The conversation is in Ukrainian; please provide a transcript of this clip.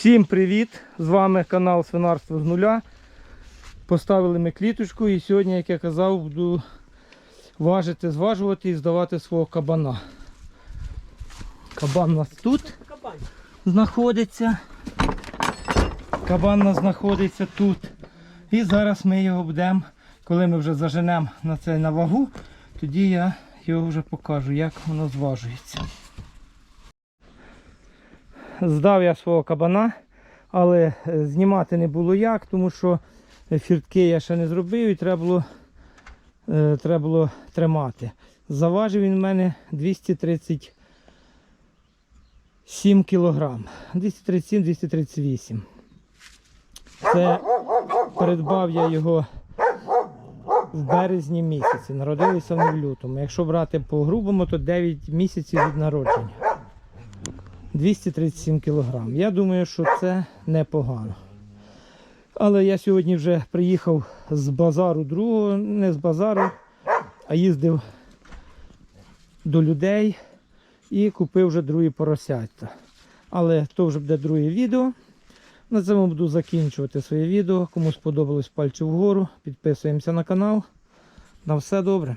Всім привіт! З вами канал Свинарство з нуля. Поставили ми кліточку і сьогодні, як я казав, буду важити, зважувати і здавати свого кабана. Кабан у нас тут знаходиться. Кабан у нас знаходиться тут. І зараз ми його будемо, коли ми вже заженемо на це на вагу, тоді я його вже покажу, як воно зважується. Здав я свого кабана, але е, знімати не було як, тому що фіртки я ще не зробив і треба було, е, треба було тримати. Заважив він в мене 237 кг. 237-238. Це придбав я його в березні місяці. Народилися вони в лютому. Якщо брати по грубому, то 9 місяців від народження. 237 кг. Я думаю, що це непогано. Але я сьогодні вже приїхав з базару другого, не з базару, а їздив до людей і купив вже другі поросятка. Але то вже буде друге відео. На цьому буду закінчувати своє відео. Кому сподобалось пальчик вгору, підписуємося на канал. На все добре.